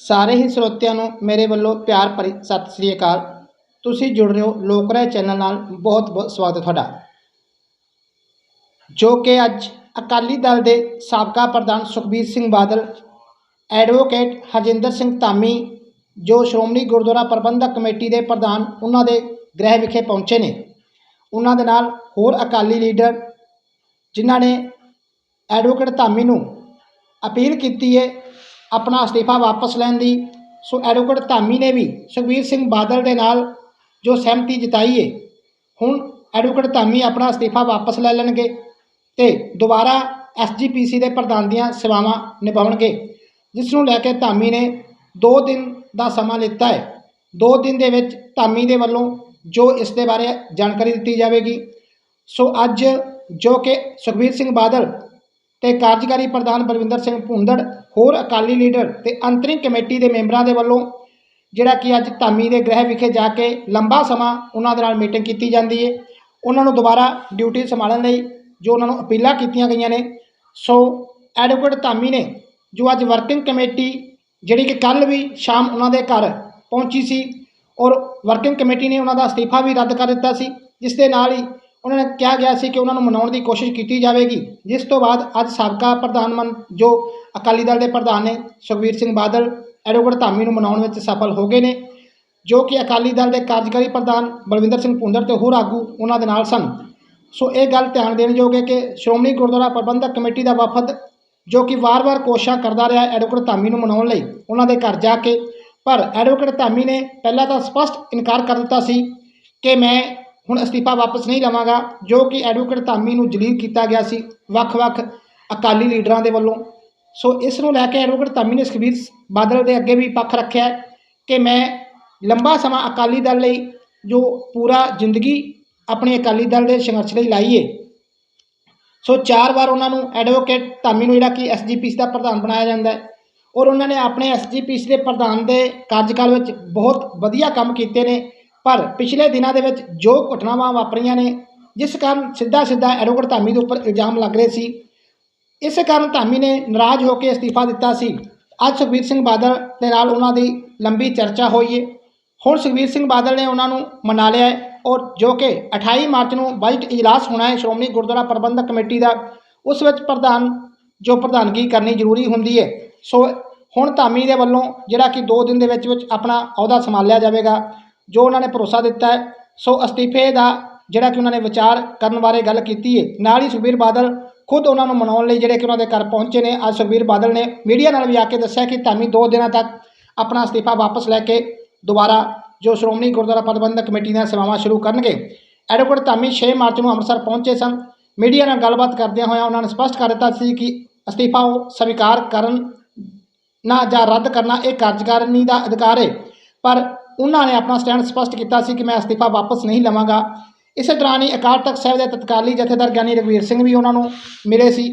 ਸਾਰੇ ਹੀ ਸਰੋਤਿਆਂ ਨੂੰ ਮੇਰੇ ਵੱਲੋਂ ਪਿਆਰ ਭਰੀ ਸਤਿ ਸ੍ਰੀ ਅਕਾਲ। ਤੁਸੀਂ ਜੁੜ ਰਹੇ ਹੋ ਲੋਕ ਰਾਏ ਚੈਨਲ ਨਾਲ ਬਹੁਤ ਬਹੁਤ ਸਵਾਗਤ ਤੁਹਾਡਾ। ਜੋ ਕਿ ਅੱਜ ਅਕਾਲੀ ਦਲ ਦੇ ਸਾਬਕਾ ਪ੍ਰਧਾਨ ਸੁਖਬੀਰ ਸਿੰਘ ਬਾਦਲ, ਐਡਵੋਕੇਟ ਹਰਜਿੰਦਰ ਸਿੰਘ ਧਾਮੀ, ਜੋ ਸ਼੍ਰੋਮਣੀ ਗੁਰਦੁਆਰਾ ਪ੍ਰਬੰਧਕ ਕਮੇਟੀ ਦੇ ਪ੍ਰਧਾਨ ਉਹਨਾਂ ਦੇ ਗ੍ਰਹਿ ਵਿਖੇ ਪਹੁੰਚੇ ਨੇ। ਉਹਨਾਂ ਦੇ ਨਾਲ ਹੋਰ ਅਕਾਲੀ ਲੀਡਰ ਜਿਨ੍ਹਾਂ ਨੇ ਐਡਵੋਕੇਟ ਧਾਮੀ ਨੂੰ ਅਪੀਲ ਕੀਤੀ ਹੈ ਆਪਣਾ ਅਸਤੀਫਾ ਵਾਪਸ ਲੈਣ ਦੀ। ਸੋ ਐਡਵੋਕੇਟ ਧਾਮੀ ਨੇ ਵੀ ਸੁਖਬੀਰ ਸਿੰਘ ਬਾਦਲ ਦੇ ਨਾਲ ਜੋ ਸਹਿਮਤੀ ਜਤਾਈ ਹੈ ਹੁਣ ਐਡਵੋਕੇਟ ਧਾਮੀ ਆਪਣਾ ਅਸਤੀਫਾ ਵਾਪਸ ਲੈ ਲੈਣਗੇ ਤੇ ਦੁਬਾਰਾ ਐਸਜੀਪੀਸੀ ਦੇ ਪ੍ਰਧਾਨ ਦੀਆਂ ਸੇਵਾਵਾਂ ਨਿਭਾਉਣਗੇ, ਜਿਸ ਨੂੰ ਲੈ ਕੇ ਧਾਮੀ ਨੇ 2 ਦਿਨ ਦਾ ਸਮਾਂ ਲਿੱਤਾ ਹੈ 2 ਦਿਨ ਦੇ ਵਿੱਚ ਧਾਮੀ ਦੇ ਵੱਲੋਂ ਜੋ ਇਸ ਦੇ ਬਾਰੇ ਜਾਣਕਾਰੀ ਦਿੱਤੀ ਜਾਵੇਗੀ। ਸੋ ਅੱਜ ਜੋ ਕਿ ਸੁਖਬੀਰ ਸਿੰਘ ਬਾਦਲ ਤੇ ਕਾਰਜਕਾਰੀ ਪ੍ਰਧਾਨ ਬਲਵਿੰਦਰ ਸਿੰਘ ਭੁੰਦੜ ਹੋਰ ਅਕਾਲੀ ਲੀਡਰ ਤੇ ਅੰਤਰਿੰਗ ਕਮੇਟੀ ਦੇ ਮੈਂਬਰਾਂ ਦੇ ਵੱਲੋਂ ਜਿਹੜਾ ਕਿ ਅੱਜ ਧਾਮੀ ਦੇ ਗ੍ਰਹਿ ਵਿਖੇ ਜਾ ਕੇ ਲੰਬਾ ਸਮਾਂ ਉਹਨਾਂ ਦੇ ਨਾਲ ਮੀਟਿੰਗ ਕੀਤੀ ਜਾਂਦੀ ਹੈ। ਉਹਨਾਂ ਨੂੰ ਦੁਬਾਰਾ ਡਿਊਟੀ ਸੰਭਾਲਣ ਲਈ ਜੋ ਉਹਨਾਂ ਨੂੰ ਅਪੀਲਾਂ ਕੀਤੀਆਂ ਗਈਆਂ ਨੇ, ਸੋ ਐਡਵੋਕੇਟ ਧਾਮੀ ਨੇ ਜੋ ਅੱਜ ਵਰਕਿੰਗ ਕਮੇਟੀ ਜਿਹੜੀ ਕਿ ਕੱਲ ਵੀ ਸ਼ਾਮ ਉਹਨਾਂ ਦੇ ਘਰ ਪਹੁੰਚੀ ਸੀ ਔਰ ਵਰਕਿੰਗ ਕਮੇਟੀ ਨੇ ਉਹਨਾਂ ਦਾ ਅਸਤੀਫਾ ਵੀ ਰੱਦ ਕਰ ਦਿੱਤਾ ਸੀ, ਜਿਸ ਦੇ ਨਾਲ ਹੀ ਉਹਨਾਂ ਨੇ ਕਿਹਾ ਗਿਆ ਸੀ ਕਿ ਉਹਨਾਂ ਨੂੰ ਮਨਾਉਣ ਦੀ ਕੋਸ਼ਿਸ਼ ਕੀਤੀ ਜਾਵੇਗੀ। ਜਿਸ ਤੋਂ ਬਾਅਦ ਅੱਜ ਸਾਬਕਾ ਪ੍ਰਧਾਨ ਮੰਤ ਜੋ ਅਕਾਲੀ ਦਲ ਦੇ ਪ੍ਰਧਾਨ ਨੇ, ਸੁਖਬੀਰ ਸਿੰਘ ਬਾਦਲ, ਐਡਵੋਕੇਟ ਧਾਮੀ ਨੂੰ ਮਨਾਉਣ ਵਿੱਚ ਸਫਲ ਹੋ ਗਏ ਨੇ, ਜੋ ਕਿ ਅਕਾਲੀ ਦਲ ਦੇ ਕਾਰਜਕਾਰੀ ਪ੍ਰਧਾਨ ਬਲਵਿੰਦਰ ਸਿੰਘ ਭੁੰਦੜ ਤੇ ਹੋਰ ਆਗੂ ਉਹਨਾਂ ਦੇ ਨਾਲ ਸਨ। ਸੋ ਇਹ ਗੱਲ ਧਿਆਨ ਦੇਣ ਯੋਗ ਹੈ ਕਿ ਸ਼੍ਰੋਮਣੀ ਗੁਰਦੁਆਰਾ ਪ੍ਰਬੰਧਕ ਕਮੇਟੀ ਦਾ ਵਫਦ, ਜੋ ਕਿ ਵਾਰ-ਵਾਰ ਕੋਸ਼ਿਸ਼ਾਂ ਕਰਦਾ ਰਿਹਾ ਐਡਵੋਕੇਟ ਧਾਮੀ ਨੂੰ ਮਨਾਉਣ ਲਈ, ਉਹਨਾਂ ਦੇ ਘਰ ਜਾ ਕੇ, ਪਰ ਐਡਵੋਕੇਟ ਧਾਮੀ ਨੇ ਪਹਿਲਾਂ ਤਾਂ ਸਪਸ਼ਟ ਇਨਕਾਰ ਕਰ ਦਿੱਤਾ ਸੀ ਕਿ ਮੈਂ ਹੁਣ ਅਸਤੀਫਾ ਵਾਪਸ ਨਹੀਂ ਲਵਾਂਗਾ, ਜੋ ਕਿ ਐਡਵੋਕੇਟ ਧਾਮੀ ਨੂੰ ਜਲੀਲ ਕੀਤਾ ਗਿਆ ਸੀ, ਵੱਖ-ਵੱਖ ਅਕਾਲੀ ਲੀਡਰਾਂ ਦੇ ਵੱਲੋਂ। ਸੋ ਇਸ ਨੂੰ ਲੈ ਕੇ ਐਡਵੋਕੇਟ ਧਾਮੀ ਨੇ ਸੁਖਬੀਰ ਬਾਦਲ ਦੇ ਅੱਗੇ ਵੀ ਪੱਖ ਰੱਖਿਆ ਕਿ ਮੈਂ ਲੰਬਾ ਸਮਾਂ ਅਕਾਲੀ ਦਲ ਲਈ ਜੋ ਪੂਰਾ ਜ਼ਿੰਦਗੀ ਆਪਣੇ ਅਕਾਲੀ ਦਲ ਦੇ ਸੰਘਰਸ਼ ਲਈ ਲਾਈਏ ਸੋ ਚਾਰ ਵਾਰ ਉਹਨਾਂ ਨੂੰ ਐਡਵੋਕੇਟ ਧਾਮੀ ਨੂੰ ਜਿਹੜਾ ਕਿ ਐਸਜੀਪੀਸੀ ਦਾ ਪ੍ਰਧਾਨ ਬਣਾਇਆ ਜਾਂਦਾ ਹੈ ਔਰ ਉਹਨਾਂ ਨੇ ਆਪਣੇ ਐਸਜੀਪੀਸੀ ਦੇ ਪ੍ਰਧਾਨ ਦੇ ਕਾਰਜਕਾਲ ਵਿੱਚ ਬਹੁਤ ਵਧੀਆ ਕੰਮ ਕੀਤੇ ਨੇ। ਪਰ ਪਿਛਲੇ ਦਿਨਾਂ ਦੇ ਵਿੱਚ ਜੋ ਘਟਨਾਵਾਂ ਵਾਪਰੀਆਂ ਨੇ, ਜਿਸ ਕਾਰਨ ਸਿੱਧਾ ਸਿੱਧਾ ਐਡਵੋਕੇਟ ਧਾਮੀ ਦੇ ਉੱਪਰ ਇਲਜ਼ਾਮ ਲੱਗ ਰਹੇ ਸੀ, ਇਸੇ ਕਾਰਨ ਧਾਮੀ ਨੇ ਨਾਰਾਜ਼ ਹੋ ਕੇ ਅਸਤੀਫਾ ਦਿੱਤਾ ਸੀ। ਅੱਜ ਸੁਖਬੀਰ ਸਿੰਘ ਬਾਦਲ ਦੇ ਨਾਲ ਉਹਨਾਂ ਦੀ ਲੰਬੀ ਚਰਚਾ ਹੋਈ ਹੈ ਹੁਣ ਸੁਖਬੀਰ ਸਿੰਘ ਬਾਦਲ ਨੇ ਉਹਨਾਂ ਨੂੰ ਮਨਾ ਲਿਆ ਹੈ ਔਰ ਜੋ ਕਿ 28 ਮਾਰਚ ਨੂੰ ਬਜਟ ਇਜਲਾਸ ਹੋਣਾ ਹੈ, ਸ਼੍ਰੋਮਣੀ ਗੁਰਦੁਆਰਾ ਪ੍ਰਬੰਧਕ ਕਮੇਟੀ ਦਾ, ਉਸ ਵਿੱਚ ਪ੍ਰਧਾਨ, ਜੋ ਪ੍ਰਧਾਨਗੀ ਕਰਨੀ ਜ਼ਰੂਰੀ ਹੁੰਦੀ ਹੈ ਸੋ ਹੁਣ ਧਾਮੀ ਦੇ ਵੱਲੋਂ ਜਿਹੜਾ ਕਿ 2 ਦਿਨ ਦੇ ਵਿੱਚ ਵਿੱਚ ਆਪਣਾ ਅਹੁਦਾ ਸੰਭਾਲਿਆ ਜਾਵੇਗਾ ਜੋ ਉਹਨਾਂ ਨੇ ਭਰੋਸਾ ਦਿੱਤਾ ਹੈ, ਸੋ ਅਸਤੀਫੇ ਦਾ ਜਿਹੜਾ ਕਿ ਉਹਨਾਂ ਨੇ ਵਿਚਾਰ ਕਰਨ ਬਾਰੇ ਗੱਲ ਕੀਤੀ ਹੈ। ਨਾਲ ਹੀ ਸੁਖਬੀਰ ਬਾਦਲ ਖੁਦ ਉਹਨਾਂ ਨੂੰ ਮਨਾਉਣ ਲਈ ਜਿਹੜੇ ਕਿ ਉਹਨਾਂ ਦੇ ਘਰ ਪਹੁੰਚੇ ਨੇ। ਅੱਜ ਸੁਖਬੀਰ ਬਾਦਲ ਨੇ ਮੀਡੀਆ ਨਾਲ ਵੀ ਆ ਕੇ ਦੱਸਿਆ ਕਿ ਧਾਮੀ 2 ਦਿਨਾਂ ਤੱਕ ਆਪਣਾ ਅਸਤੀਫਾ ਵਾਪਸ ਲੈ ਕੇ ਦੁਬਾਰਾ ਜੋ ਸ਼੍ਰੋਮਣੀ ਗੁਰਦੁਆਰਾ ਪ੍ਰਬੰਧਕ ਕਮੇਟੀ ਦੀਆਂ ਸੇਵਾਵਾਂ ਸ਼ੁਰੂ ਕਰਨਗੇ। ਐਡਵੋਕੇਟ ਧਾਮੀ 6 ਮਾਰਚ ਨੂੰ ਅੰਮ੍ਰਿਤਸਰ ਪਹੁੰਚੇ ਸਨ। ਮੀਡੀਆ ਨਾਲ ਗੱਲਬਾਤ ਕਰਦਿਆਂ ਹੋਇਆਂ ਉਹਨਾਂ ਨੇ ਸਪਸ਼ਟ ਕਰ ਦਿੱਤਾ ਸੀ ਕਿ ਅਸਤੀਫਾ ਉਹ ਸਵੀਕਾਰ ਕਰਨ ਨਾ ਜਾਂ ਰੱਦ ਕਰਨਾ ਇਹ ਕਾਰਜਕਾਰਨੀ ਦਾ ਅਧਿਕਾਰ ਹੈ। ਪਰ ਉਹਨਾਂ ਨੇ ਆਪਣਾ ਸਟੈਂਡ ਸਪਸ਼ਟ ਕੀਤਾ ਸੀ ਕਿ ਮੈਂ ਅਸਤੀਫਾ ਵਾਪਸ ਨਹੀਂ ਲਵਾਂਗਾ। ਇਸੇ ਦੌਰਾਨ ਹੀ ਅਕਾਲ ਤਖਤ ਸਾਹਿਬ ਦੇ ਤਤਕਾਲੀ ਜਥੇਦਾਰ ਗਿਆਨੀ ਰਘਵੀਰ ਸਿੰਘ ਵੀ ਉਹਨਾਂ ਨੂੰ ਮਿਲੇ ਸੀ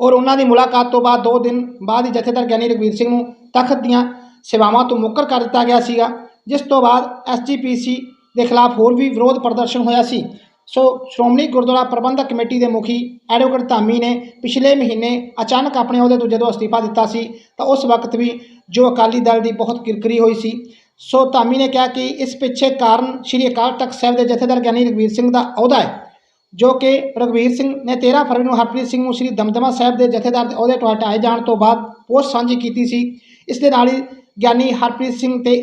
ਔਰ ਉਹਨਾਂ ਦੀ ਮੁਲਾਕਾਤ ਤੋਂ ਬਾਅਦ 2 ਦਿਨ ਬਾਅਦ ਹੀ ਜਥੇਦਾਰ ਗਿਆਨੀ ਰਘਵੀਰ ਸਿੰਘ ਨੂੰ ਤਖਤ ਦੀਆਂ ਸੇਵਾਵਾਂ ਤੋਂ ਮੁੱਕਰ ਕਰ ਦਿੱਤਾ ਗਿਆ ਸੀਗਾ, ਜਿਸ ਤੋਂ ਬਾਅਦ ਐਸਜੀਪੀਸੀ ਦੇ ਖਿਲਾਫ ਹੋਰ ਵੀ ਵਿਰੋਧ ਪ੍ਰਦਰਸ਼ਨ ਹੋਇਆ ਸੀ। ਸੋ ਸ਼੍ਰੋਮਣੀ ਗੁਰਦੁਆਰਾ ਪ੍ਰਬੰਧਕ ਕਮੇਟੀ ਦੇ ਮੁਖੀ ਐਡਵੋਕੇਟ ਧਾਮੀ ਨੇ ਪਿਛਲੇ ਮਹੀਨੇ ਅਚਾਨਕ ਆਪਣੇ ਅਹੁਦੇ ਤੋਂ ਜਦੋਂ ਅਸਤੀਫਾ ਦਿੱਤਾ ਸੀ, ਤਾਂ ਉਸ ਵਕਤ ਵੀ ਜੋ ਅਕਾਲੀ ਦਲ ਦੀ ਬਹੁਤ ਕਿਰਕਰੀ ਹੋਈ ਸੀ। ਸੋ ਧਾਮੀ ਨੇ ਕਿਹਾ ਕਿ ਇਸ ਪਿੱਛੇ ਕਾਰਨ ਸ਼੍ਰੀ ਅਕਾਲ ਤਖਤ ਸਾਹਿਬ ਦੇ ਜਥੇਦਾਰ ਗਿਆਨੀ ਰਘਵੀਰ ਸਿੰਘ ਦਾ ਅਹੁਦਾ ਹੈ, ਜੋ ਕਿ ਰਘਵੀਰ ਸਿੰਘ ਨੇ 13 ਫਰਵਰੀ ਨੂੰ ਹਰਪ੍ਰੀਤ ਸਿੰਘ ਨੂੰ ਸ਼੍ਰੀ ਦਮਦਮਾ ਸਾਹਿਬ ਦੇ ਜਥੇਦਾਰ ਦੇ ਅਹੁਦੇ ਤੋਂ ਹਟਾਏ ਜਾਣ ਤੋਂ ਬਾਅਦ ਪੋਸਟ ਸਾਂਝੀ ਕੀਤੀ ਸੀ। ਇਸ ਦੇ ਨਾਲ ਹੀ ਗਿਆਨੀ ਹਰਪ੍ਰੀਤ ਸਿੰਘ ਤੇ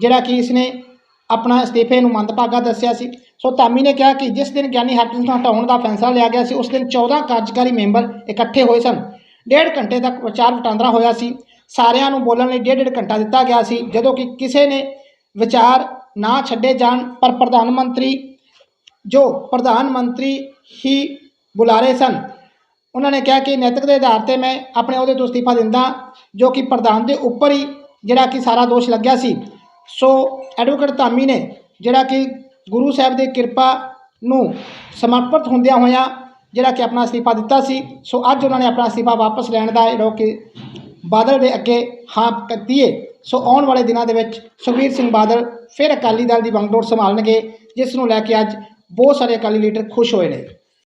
ਜਿਹੜਾ ਕਿ ਇਸਨੇ ਆਪਣਾ ਅਸਤੀਫੇ ਨੂੰ ਮੰਦਭਾਗਾ ਦੱਸਿਆ ਸੀ। ਸੋ ਧਾਮੀ ਨੇ ਕਿਹਾ ਕਿ ਜਿਸ ਦਿਨ ਗਿਆਨੀ ਹਰਪ੍ਰੀਤ ਨੂੰ ਹਟਾਉਣ ਦਾ ਫੈਸਲਾ ਲਿਆ ਗਿਆ ਸੀ, ਉਸ ਦਿਨ 14 ਕਾਰਜਕਾਰੀ ਮੈਂਬਰ ਇਕੱਠੇ ਹੋਏ ਸਨ। ਡੇਢ ਘੰਟੇ ਤੱਕ ਵਿਚਾਰ ਵਟਾਂਦਰਾ ਹੋਇਆ ਸੀ। ਸਾਰਿਆਂ ਨੂੰ ਬੋਲਣ ਲਈ ਡੇਢ ਡੇਢ ਘੰਟਾ ਦਿੱਤਾ ਗਿਆ ਸੀ, ਜਦੋਂ ਕਿ ਕਿਸੇ ਨੇ ਵਿਚਾਰ ਨਾ ਛੱਡੇ ਜਾਣ, ਪਰ ਪ੍ਰਧਾਨ ਮੰਤਰੀ, ਜੋ ਪ੍ਰਧਾਨ ਮੰਤਰੀ ਹੀ ਬੁਲਾਰੇ ਸਨ, ਉਹਨਾਂ ਨੇ ਕਿਹਾ ਕਿ ਨੈਤਿਕ ਦੇ ਆਧਾਰ ਤੇ ਮੈਂ ਆਪਣੇ ਅਹੁਦੇ ਤੋਂ ਅਸਤੀਫਾ ਦਿੰਦਾ, ਜੋ ਕਿ ਪ੍ਰਧਾਨ ਦੇ ਉੱਪਰ ਹੀ ਜਿਹੜਾ ਕਿ ਸਾਰਾ ਦੋਸ਼ ਲੱਗਿਆ ਸੀ। ਸੋ, ਐਡਵੋਕੇਟ ਧਾਮੀ ਨੇ ਜਿਹੜਾ ਕਿ ਗੁਰੂ ਸਾਹਿਬ ਦੀ ਕਿਰਪਾ ਨੂੰ ਸਮਰਪਿਤ ਹੁੰਦਿਆਂ ਹੋਇਆਂ ਜਿਹੜਾ ਕਿ ਆਪਣਾ ਅਸਤੀਫਾ ਦਿੱਤਾ ਸੀ, ਸੋ ਅੱਜ ਉਹਨਾਂ ਨੇ ਆਪਣਾ ਅਸਤੀਫਾ ਵਾਪਸ ਲੈਣ ਦਾ ਜਿਹੜਾ ਕਿ ਬਾਦਲ ਦੇ ਅੱਗੇ ਹਾਂ ਕੀਤੀ ਹੈ ਸੋ ਆਉਣ ਵਾਲੇ ਦਿਨਾਂ ਦੇ ਵਿੱਚ ਸੁਖਬੀਰ ਸਿੰਘ ਬਾਦਲ ਫਿਰ ਅਕਾਲੀ ਦਲ ਦੀ ਬੰਗਡੋਰ ਸੰਭਾਲਣਗੇ, ਜਿਸ ਨੂੰ ਲੈ ਕੇ ਅੱਜ ਬਹੁਤ ਸਾਰੇ ਅਕਾਲੀ ਲੀਡਰ ਖੁਸ਼ ਹੋਏ ਨੇ।